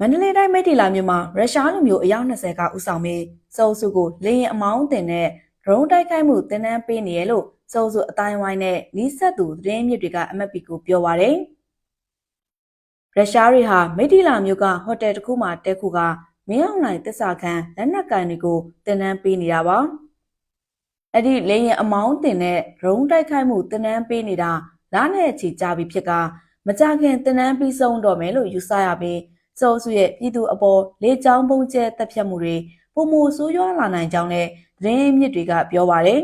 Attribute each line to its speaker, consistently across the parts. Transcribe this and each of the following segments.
Speaker 1: မန္တလေးတိုင်းမိထီလာမြို့မှာရုရှားလူမျိုးအယောက်20ကဦးဆောင်ပြီးစုံစုကိုလေရင်အမောင်းတင်တဲ့ဒရုန်းတိုက်ခိုက်မှုတင်နန်းပေးနေရလို့စုံစုအတိုင်းဝိုင်းနဲ့နီးစပ်သူသတင်းမြစ်တွေကအမတ်ပီကိုပြောပါရယ်ရုရှားတွေဟာမိထီလာမြို့ကဟိုတယ်တစ်ခုမှာတဲခုကမင်းအောင်လှိုင်တစ္ဆာခန်းလက်နက်ကန်တွေကိုတင်နန်းပေးနေတာပါအဲ့ဒီလေရင်အမောင်းတင်တဲ့ဒရုန်းတိုက်ခိုက်မှုတင်နန်းပေးနေတာလားနဲ့ချီကြပြီးဖြစ်ကမကြခင်တင်နန်းပြီးဆုံးတော့မယ်လို့ယူဆရပြီး စောစုရဲ့ပြည်သူအပေါ်လေကြောင်းပုံကျဲတက်ဖြတ်မှုတွေပုံမဆိုးရွားလာနိုင်ကြောင်းလည်းသတင်းမြစ်တွေကပြောပါတယ်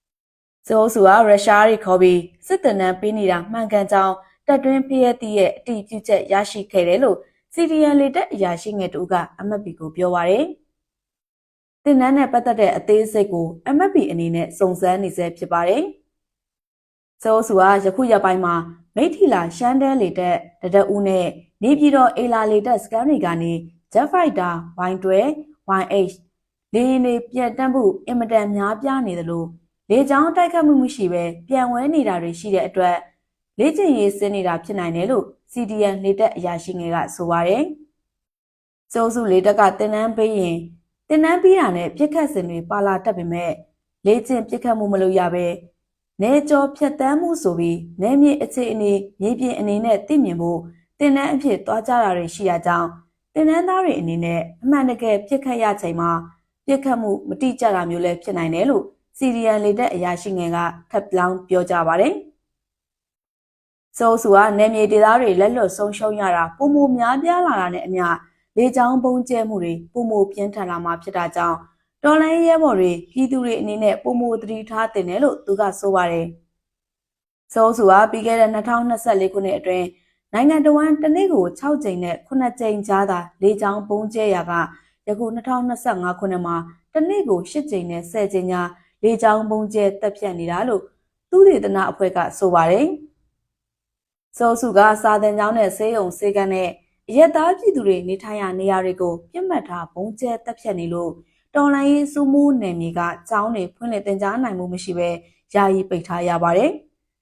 Speaker 1: ။စောစုကရုရှားတွေခေါ်ပြီးစစ်တပ်နန်းပေးနေတာမှန်ကန်ကြောင်းတက်တွင်းဖျက်တီးရဲ့အတိအကျချက်ရရှိခဲ့တယ်လို့ CDN လေတက်အရာရှိငယ်တူကအမတ်ပီကိုပြောပါတယ်။တင်နန်းနဲ့ပတ်သက်တဲ့အသေးစိတ်ကိုအမတ်ပီအနေနဲ့စုံစမ်းနေဆဲဖြစ်ပါတယ်။စောစုကယခုရက်ပိုင်းမှာ မိထီလာရှမ်းတဲလေတက်တဒအူးနဲ့နေပြည်တော်အေလာလေတက်စကန်တွေကနေ Jet Fighter Y12 YH လေယာဉ်တွေပြတ်တက်မှုအင်မတန်များပြားနေသလိုလေကြောင်းတိုက်ခတ်မှုမရှိဘဲပြန်ဝဲနေတာတွေရှိတဲ့အတွက်လေ့ကျင့်ရေးဆင်းနေတာဖြစ်နိုင်တယ်လို့ CDN လေတက်အရာရှိငယ်ကဆိုပါတယ်။စိုးစုလေတက်ကတင်နန်းပေးရင်တင်နန်းပြီးတာနဲ့ပြစ်ခတ်စင်တွေပါလာတက်ပေမဲ့လေ့ကျင့်ပြစ်ခတ်မှုမလုပ်ရဘဲ နေကြောဖြတ်တန်းမှုဆိုပြီးနေမြေအခြေအနေမြေပြင်အနေနဲ့သိမြင်ဖို့တင်နန်းအဖြစ်သွားကြတာတွေရှိရကြောင်းတင်နန်းသားတွေအနေနဲ့အမှန်တကယ်ပြစ်ခတ်ရချိန်မှာပြစ်ခတ်မှုမတိကျတာမျိုးလည်းဖြစ်နိုင်တယ်လို့စီရီယန်လေတဲ့အရာရှိငယ်ကထပ်လောင်းပြောကြပါတယ်။စိုးစုကနေမြေဒေသတွေလက်လွတ်ဆုံးရှုံးရတာပုံမများပြားလာတာနဲ့အမျှလေကြောင်းပုံကျဲမှုတွေပုံမပြင်းထန်လာမှဖြစ်တာကြောင့် တော်လိုင်းရဲဘော်တွေပြည်သူတွေအနေနဲ့ပုံမသတိထားတင်တယ်လို့သူကဆိုပါတယ်။စိုးစုကပြီးခဲ့တဲ့2024ခုနှစ်အတွင်းနိုင်ငံတော်ဝန်တနေ့ကို6ကြိမ်နဲ့9ကြိမ်ကြားသာလေကြောင်းပုံကျဲရာကယခု2025ခုနှစ်မှာတနေ့ကို8ကြိမ်နဲ့10ကြိမ်ညာလေကြောင်းပုံကျဲတက်ပြတ်နေတာလို့သူဒေသနာအဖွဲ့ကဆိုပါတယ်။စိုးစုကစာသင်ကျောင်းနဲ့ဆေးရုံဆေးကန်းနဲ့အရက်သားပြည်သူတွေနေထိုင်ရာနေရာတွေကိုပြစ်မှတ်ထားပုံကျဲတက်ပြတ်နေလို့ တော်လိုင်းရေးစုမှုနယ်မြေကကျောင်းတွေဖွင့်လှစ်တင်ကြားနိုင်မှုမရှိဘဲယာယီပိတ်ထားရပါတယ်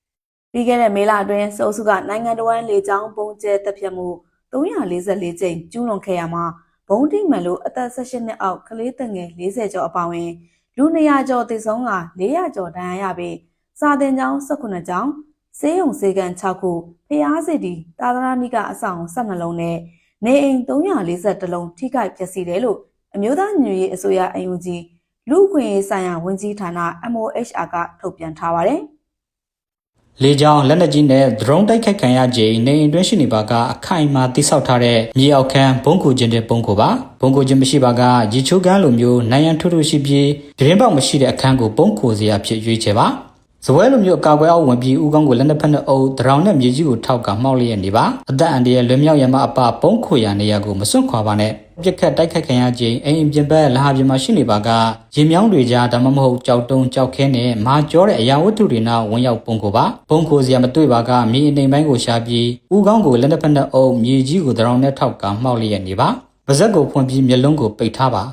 Speaker 1: ။ပြီးခဲ့တဲ့မေလအတွင်းစိုးစုကနိုင်ငံတော်ဝန်လေကြောင်းပုံကျဲတက်ပြတ်မှု344ကြိမ်ကျူးလွန်ခဲ့ရမှာဘုံတိမှန်လို့အသက်18နှစ်အောက်ကလေးတငယ်40ကျော်အပါအဝင်လူ200ကျော်သေဆုံးက400ကျော်ဒဏ်ရာရပြီးစာတင်ကျောင်း18ကျောင်းစေယုံစေကန်6ခုဖျားစစ်တီတာသနာနိကအဆောင်12လုံးနဲ့နေအိမ်340လုံးထိခိုက်ပျက်စီးတယ်လို့ အမျိုးသားညွေရေးအစိုးရအယူကြီးလူ့ခွင့်ရေးဆိုင်ရာဝန်ကြီးဌာန MOHR ကထုတ်ပြန်ထားပါတယ်။
Speaker 2: လေကြောင်းလက်နက်ကြီးနဲ့ drone တိုက်ခိုက်ခံရခြင်းနေအိမ်တွင်းရှိနေပါကအခိုင်အမာတိစောက်ထားတဲ့မြေအောက်ခန်းဘုံကူခြင်းတဲ့ဘုံကူပါဘုံကူခြင်းမရှိပါကရေချိုးကန်းလိုမျိုးနိုင်ရန်ထွတ်ထွတ်ရှိပြီးဒရင်ပေါက်မရှိတဲ့အခန်းကိုဘုံကူစရာဖြစ်ရွေးချယ်ပါဇပွဲလိုမျိုးအကာအကွယ်အောက်ဝင်ပြီးဥကောင်းကိုလက်နှစ်ဖက်နဲ့အုပ်ဒရောင်နဲ့မြေကြီးကိုထောက်ကမှောက်လျက်နေပါအသက်အန္တရာယ်လွမြောက်ရမအပပုံခွေရနေရကိုမစွန့်ခွာပါနဲ့ ပြက်ခတ်တိုက်ခတ်ခံရခြင်းအိမ်ပြင်ပလာဟာပြင်မှာရှိနေပါကရေမြောင်းတွေကြားဒါမှမဟုတ်ကြောက်တုံးကြောက်ခဲနဲ့မာကြောတဲ့အရာဝတ္ထုတွေနောက်ဝင်ရောက်ပုံကိုပါပုံကိုစရာမတွေ့ပါကမြေအနေပိုင်းကိုရှာပြီးဥကောင်းကိုလက်နှစ်ဖက်နဲ့အုပ်မြေကြီးကိုဒရောင်နဲ့ထောက်ကမှောက်လျက်နေပါပါဇက်ကိုဖွင့်ပြီးမျက်လုံးကိုပိတ်ထားပါ